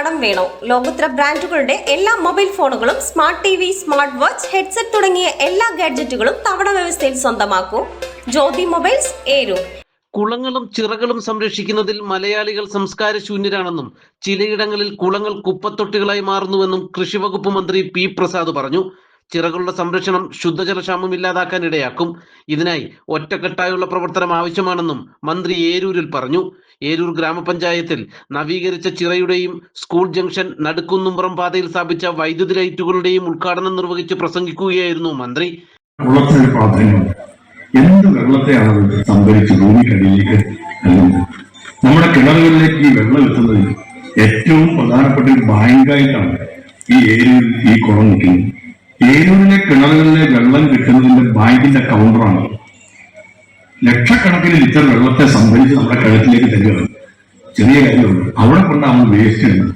കടം വേണോ? ലോകോത്തര ബ്രാൻഡുകളുടെ എല്ലാ മൊബൈൽ ഫോണുകളും smart T V smart watch headset തുടങ്ങിയ എല്ലാ ഗാഡ്ജറ്റുകളും തവണ വ്യവസ്ഥയിൽ സ്വന്തമാക്കൂ. ജ്യോതി മൊബൈൽസ് ഏരൂർ കുളങ്ങളും ചിറകളും സംരക്ഷിക്കുന്നതിൽ മലയാളികൾ സംസ്കാര ശൂന്യരാണെന്നും ചിലയിടങ്ങളിൽ കുളങ്ങൾ കുപ്പത്തൊട്ടികളായി മാറുന്നുവെന്നും കൃഷിവകുപ്പ് മന്ത്രി പി പ്രസാദ് പറഞ്ഞു. ചിറകളുടെ സംരക്ഷണം ശുദ്ധജലക്ഷാമം ഇല്ലാതാക്കാൻ ഇടയാക്കും ഇതിനായി ഒറ്റക്കെട്ടായുള്ള പ്രവർത്തനം ആവശ്യമാണെന്നും മന്ത്രി ഏരൂരിൽ പറഞ്ഞു. ഏരൂർ ഗ്രാമപഞ്ചായത്തിൽ നവീകരിച്ച ചിറയുടെയും സ്കൂൾ ജംഗ്ഷൻ നടുക്കുന്നുംപുറം പാതയിൽ സ്ഥാപിച്ച വൈദ്യുതി ലൈറ്റുകളുടെയും ഉദ്ഘാടനം നിർവഹിച്ച് പ്രസംഗിക്കുകയായിരുന്നു മന്ത്രി. എന്ത് വെള്ളത്തെയാണ് സംഭരിച്ച് ഭൂമിക്കടിയിലേക്ക് നമ്മുടെ കിണറുകളിലേക്ക് ഈ വെള്ളം എത്തുന്നത് ഏറ്റവും പ്രധാനപ്പെട്ട ഒരു ബാങ്കായിട്ടാണ് ഈ ഏരിയയിൽ ഈ കുളം നിൽക്കുന്നത്. ഏരൂരിലെ കിണറുകളിലെ വെള്ളം കിട്ടുന്നതിന്റെ ബാങ്കിന്റെ കൗണ്ടറാണ്. ലക്ഷക്കണക്കിന് ലിറ്റർ വെള്ളത്തെ സംഭരിച്ച് നമ്മുടെ കിണറ്റിലേക്ക് തരികയാണ്. ചെറിയ കാര്യമുണ്ട്. അവിടെ കൊണ്ടാണ് വേസ്റ്റ് ചെയ്യുന്നത്.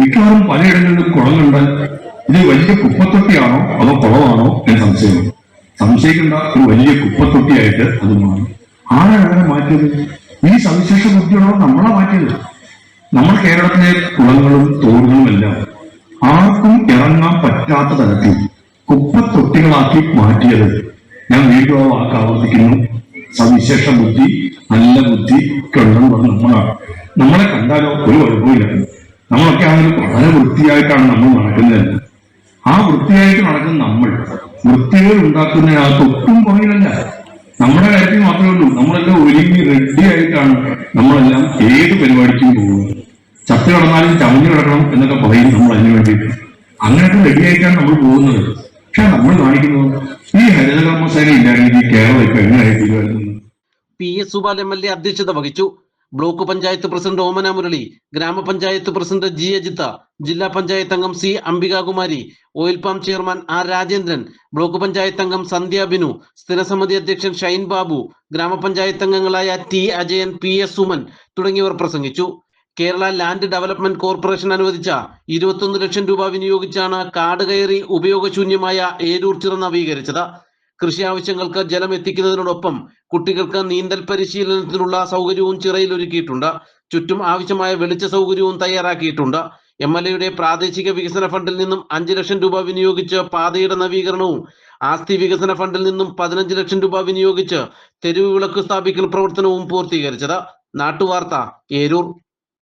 മിക്കവാറും പലയിടങ്ങളിലും കുളങ്ങുണ്ട് ഇത് വലിയ കുപ്പത്തൊട്ടിയാണോ അതോ കുളമാണോ എന്ന് സംശയമുണ്ട് സംശയിക്കേണ്ട ഒരു വലിയ കുപ്പത്തൊട്ടിയായിട്ട് അത് മാറി. ആരാണ് അങ്ങനെ മാറ്റിയത്? ഈ സവിശേഷ ബുദ്ധിയുള്ളവർ നമ്മളെ മാറ്റിയത്. നമ്മൾ കേരളത്തിലെ കുളങ്ങളും തോടുകളും എല്ലാം ആർക്കും ഇറങ്ങാൻ പറ്റാത്ത തരത്തിൽ കുപ്പത്തൊട്ടികളാക്കി മാറ്റിയത്. ഞാൻ വീണ്ടും ആ വാക്ക് ആവർത്തിക്കുന്നു സവിശേഷ ബുദ്ധി നല്ല ബുദ്ധി ഒക്കെ ഉണ്ടെന്ന് പറഞ്ഞ നമ്മളാണ്. നമ്മളെ കണ്ടാലോ ഒരു കുഴപ്പമില്ല. നമ്മളൊക്കെ ആണെങ്കിൽ വളരെ വൃത്തിയായിട്ടാണ് നമ്മൾ നടക്കുന്നത്. ആ വൃത്തിയായിട്ട് നടക്കുന്ന നമ്മൾ വൃത്തികൾ ഉണ്ടാക്കുന്ന ആ തൊട്ടും പുറകിലല്ല. നമ്മുടെ കാര്യത്തിൽ മാത്രമേ ഉള്ളൂ. നമ്മളെല്ലാം ഒരുങ്ങി റെഡി ആയിട്ടാണ് നമ്മളെല്ലാം ഏത് പരിപാടിക്കും പോകുന്നത്. ചത്തു കിടന്നാലും ചമഞ്ഞു കിടക്കണം എന്നൊക്കെ പറയും നമ്മൾ അതിനു വേണ്ടിയിട്ട്. അങ്ങനെയൊക്കെ റെഡി ആയിട്ടാണ് നമ്മൾ പോകുന്നത്. പക്ഷെ നമ്മൾ കാണിക്കുന്നത് ഈ ഹരിതകർമ്മസേന ഇല്ലായിരുന്നെങ്കിൽ കേരളം ഇപ്പൊ എങ്ങനെയായിത്തീരുമായിരുന്നു P S Subal M L A അധ്യക്ഷത വഹിച്ചു. Block panchayat president Omana Murali grama panchayat president G Ajitha ജില്ലാ പഞ്ചായത്ത് അംഗം C Ambikakumari oil palm chairman R Rajendran block panchayat അംഗം സന്ധ്യ ബിനു സ്ഥിരസമിതി അധ്യക്ഷൻ ഷൈൻ ബാബു ഗ്രാമപഞ്ചായത്ത് അംഗങ്ങളായ T Ajayan P S Suman തുടങ്ങിയവർ പ്രസംഗിച്ചു. കേരള ലാൻഡ് ഡെവലപ്മെന്റ് കോർപ്പറേഷൻ അനുവദിച്ച ഇരുപത്തൊന്ന് ലക്ഷം രൂപ വിനിയോഗിച്ചാണ് കാട് കയറി ഉപയോഗശൂന്യമായ ഏരൂർ ചിറ നവീകരിച്ചത്. കൃഷി ആവശ്യങ്ങൾക്ക് ജലം എത്തിക്കുന്നതിനോടൊപ്പം കുട്ടികൾക്ക് നീന്തൽ പരിശീലനത്തിനുള്ള സൗകര്യവും ചിറയിൽ ഒരുക്കിയിട്ടുണ്ട്. ചുറ്റും ആവശ്യമായ വെളിച്ച സൗകര്യവും തയ്യാറാക്കിയിട്ടുണ്ട്. എം എൽ എയുടെ പ്രാദേശിക വികസന ഫണ്ടിൽ നിന്നും അഞ്ച് ലക്ഷം രൂപ വിനിയോഗിച്ച് പാതയുടെ നവീകരണവും ആസ്തി വികസന ഫണ്ടിൽ നിന്നും പതിനഞ്ച് ലക്ഷം രൂപ വിനിയോഗിച്ച് തെരുവ് വിളക്ക് സ്ഥാപിക്കൽ പ്രവർത്തനവും പൂർത്തീകരിച്ചത്. നാട്ടുവാർത്ത ഏരൂർ.